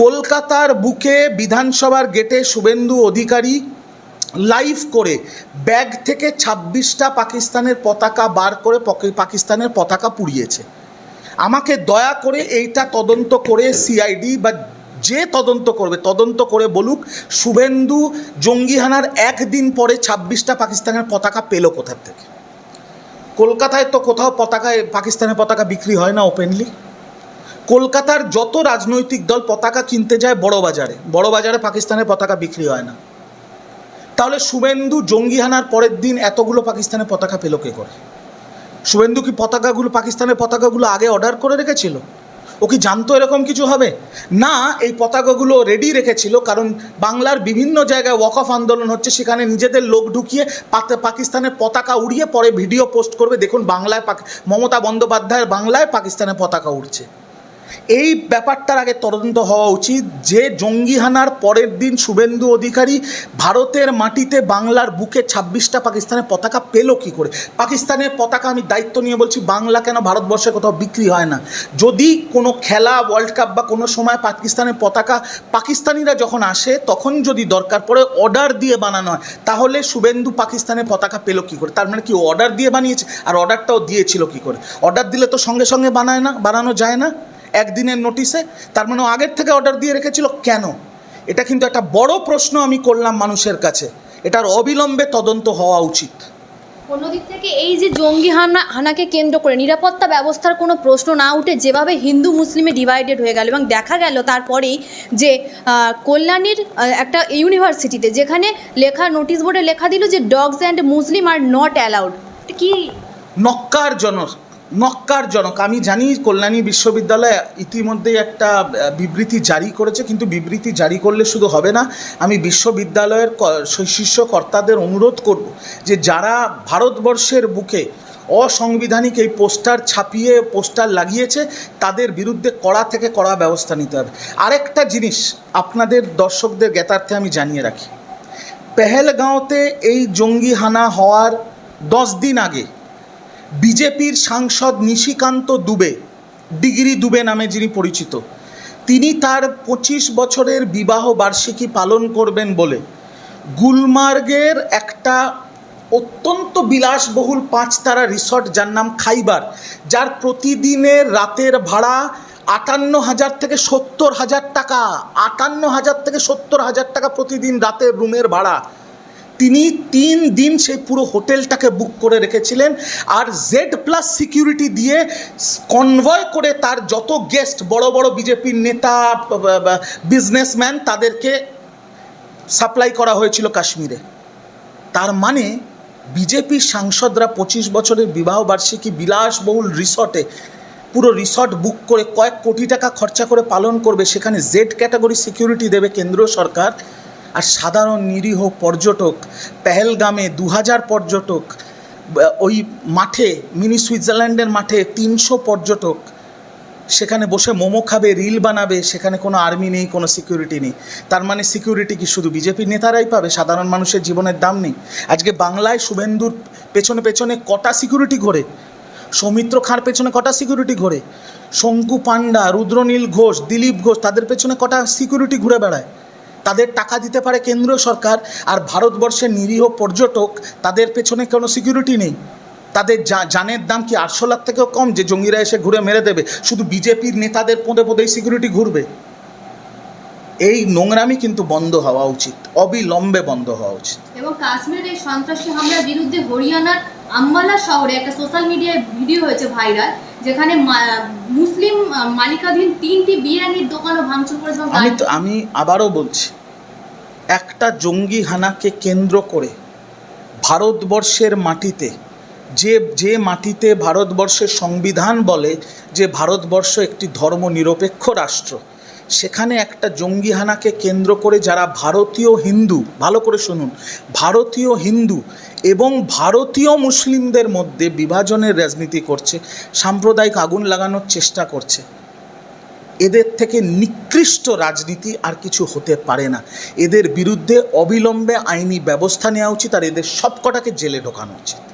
কলকাতার বুকে বিধানসভার গেটে শুভেন্দু অধিকারী লাইভ করে ব্যাগ থেকে ছাব্বিশটা পাকিস্তানের পতাকা বার করে পাকিস্তানের পতাকা পুড়িয়েছে। আমাকে দয়া করে এইটা তদন্ত করে সিআইডি বা যে তদন্ত করবে, তদন্ত করে বলুক, শুভেন্দু জঙ্গিহানার একদিন পরে ছাব্বিশটা পাকিস্তানের পতাকা পেল কোথার থেকে? কলকাতায় তো কোথাও পতাকায়, পাকিস্তানের পতাকা বিক্রি হয় না ওপেনলি কলকাতার যত রাজনৈতিক দল পতাকা কিনতে যায় বড় বাজারে বড় বাজারে পাকিস্তানের পতাকা বিক্রি হয় না। তাহলে শুভেন্দু জঙ্গিহানার পরের দিন এতগুলো পাকিস্তানের পতাকা পেল কে করে? শুভেন্দু কি পতাকাগুলো, পাকিস্তানের পতাকাগুলো আগে অর্ডার করে রেখেছিল? ও কি জানতো এরকম কিছু হবে? না, এই পতাকাগুলো রেডি রেখেছিল কারণ বাংলার বিভিন্ন জায়গায় ওয়াক অফ আন্দোলন হচ্ছে, সেখানে নিজেদের লোক ঢুকিয়ে পাকিস্তানের পতাকা উড়িয়ে পরে ভিডিও পোস্ট করবে। দেখুন বাংলায় মমতা বন্দ্যোপাধ্যায়ের বাংলায় পাকিস্তানের পতাকা উড়ছে। এই ব্যাপারটার আগে তদন্ত হওয়া উচিত যে জঙ্গিহানার পরের দিন শুভেন্দু অধিকারী ভারতের মাটিতে বাংলার বুকে ছাব্বিশটা পাকিস্তানের পতাকা পেল কি করে? পাকিস্তানের পতাকা আমি দায়িত্ব নিয়ে বলছি, বাংলা কেন ভারতবর্ষে কোথাও বিক্রি হয় না? যদি কোনো খেলা ওয়ার্ল্ড কাপ বা কোনো সময় পাকিস্তানের পতাকা পাকিস্তানিরা যখন আসে, তখন যদি দরকার পড়ে অর্ডার দিয়ে বানানো হয়, তাহলে শুভেন্দু পাকিস্তানের পতাকা পেল কি করে? তার মানে কি অর্ডার দিয়ে বানিয়েছে? আর অর্ডারটাও দিয়েছিল কি করে? অর্ডার দিলে তো সঙ্গে সঙ্গে বানায় না, বানানো যায় না? একদিনের নোটিশে তার মানে আগের থেকে অর্ডার দিয়ে রেখেছিল কেন? এটা কিন্তু একটা বড় প্রশ্ন আমি করলাম মানুষের কাছে। এটার অবিলম্বে তদন্ত হওয়া উচিত। অন্যদিক থেকে এই যে জঙ্গি হানা হানাকে কেন্দ্র করে নিরাপত্তা ব্যবস্থার কোনো প্রশ্ন না উঠে যেভাবে হিন্দু মুসলিমে ডিভাইডেড হয়ে গেল এবং দেখা গেল তারপরেই যে কল্যাণীর একটা ইউনিভার্সিটিতে যেখানে লেখা নোটিশ বোর্ডে লেখা দিল যে dogs and Muslim are not allowed কি? নক্কারজনক। নক্কারজনক আমি জানি কল্যাণী বিশ্ববিদ্যালয় ইতিমধ্যেই একটা বিবৃতি জারি করেছে, কিন্তু বিবৃতি জারি করলে শুধু হবে না, আমি বিশ্ববিদ্যালয়ের শীর্ষ কর্তাদের অনুরোধ করব যে যারা ভারতবর্ষের বুকে অসাংবিধানিক এই পোস্টার ছাপিয়ে, পোস্টার লাগিয়েছে, তাদের বিরুদ্ধে কড়া থেকে কড়া ব্যবস্থা নিতে হবে। আরেকটা জিনিস আপনাদের দর্শকদের জ্ঞাতার্থে আমি জানিয়ে রাখি। পেহেলগাঁওতে এই জঙ্গি হানা হওয়ার দশ দিন আগে বিজেপির সাংসদ নিশিকান্ত দুবে, ডিগ্রি দুবে নামে যিনি পরিচিত, তিনি তার পঁচিশ বছরের বিবাহ বার্ষিকী পালন করবেন বলে। গুলমার্গের একটা অত্যন্ত বিলাসবহুল পাঁচতারা রিসর্ট যার নাম খাইবার, যার প্রতিদিনের রাতের ভাড়া আটান্ন হাজার থেকে সত্তর হাজার টাকা, আটান্ন হাজার থেকে সত্তর হাজার টাকা প্রতিদিন রাতের রুমের ভাড়া। তিনি তিন দিন সেই পুরো হোটেলটাকে বুক করে রেখেছিলেন আর জেড প্লাস সিকিউরিটি দিয়ে কনভয় করে তার যত গেস্ট বড় বড় বিজেপির নেতা বিজনেসম্যান তাদেরকে সাপ্লাই করা হয়েছিল কাশ্মীরে। তার মানে বিজেপি সাংসদরা পঁচিশ বছরের বিবাহ বার্ষিকী বিলাসবহুল রিসর্টে পুরো রিসর্ট বুক করে কয়েক কোটি টাকা খরচা করে পালন করবে, সেখানে জেড ক্যাটাগরি সিকিউরিটি দেবে কেন্দ্র সরকার। আর সাধারণ নিরীহ পর্যটক, পেহেলগামে দু হাজার পর্যটক ওই মাঠে, মিনি সুইজারল্যান্ডের মাঠে তিনশো পর্যটক, সেখানে বসে মোমো খাবে, রিল বানাবে, সেখানে কোনো আর্মি নেই, কোনো সিকিউরিটি নেই। তার মানে সিকিউরিটি কি শুধু বিজেপি নেতারাই পাবে? সাধারণ মানুষের জীবনের দাম নেই। আজকে বাংলায় শুভেন্দুর পেছনে পেছনে কটা সিকিউরিটি ঘোরে? সৌমিত্র খাঁর পেছনে কটা সিকিউরিটি ঘোরে? শঙ্কু পান্ডা রুদ্রনীল ঘোষ, দিলীপ ঘোষ, তাদের পেছনে কটা সিকিউরিটি ঘুরে বেড়ায়? তাদের টাকা দিতে পারে কেন্দ্রীয় সরকার আর ভারতবর্ষের নিরীহ পর্যটক, তাদের পেছনে কোনো সিকিউরিটি নেই। তাদের জানের দাম কি আটশো লাখ থেকেও কম যে জঙ্গিরা এসে ঘুরে মেরে দেবে? শুধু বিজেপির নেতাদের পদে পদেই সিকিউরিটি ঘুরবে। এই নোংরামি কিন্তু বন্ধ হওয়া উচিত, অবিলম্বে বন্ধ হওয়া উচিত। এবং কাশ্মীরের সন্ত্রাসী হামলার বিরুদ্ধে হরিয়ানার আম্বালা শহরে একটা সোশ্যাল মিডিয়ায় ভিডিও হয়েছে ভাইরাল যেখানে মুসলিম মালিকাধীন তিনটি বিরিয়ানির দোকানও ভাঙচুর করেছে আমি তো আমি আবারও বলছি একটা জঙ্গি হানাকে কেন্দ্র করে ভারতবর্ষের মাটিতে যে যে মাটিতে ভারতবর্ষের সংবিধান বলে যে ভারতবর্ষ একটি ধর্ম নিরপেক্ষ রাষ্ট্র সেখানে একটা জঙ্গি হানাকে কেন্দ্র করে যারা ভারতীয় হিন্দু, ভালো করে শুনুন, ভারতীয় হিন্দু এবং ভারতীয় মুসলিমদের মধ্যে বিভাজনের রাজনীতি করছে, সাম্প্রদায়িক আগুন লাগানোর চেষ্টা করছে। এদের থেকে নিকৃষ্ট রাজনীতি আর কিছু হতে পারে না। এদের বিরুদ্ধে অবিলম্বে আইনি ব্যবস্থা নেওয়া উচিত আর এদের সবকটাকে জেলে ঢোকানো উচিত।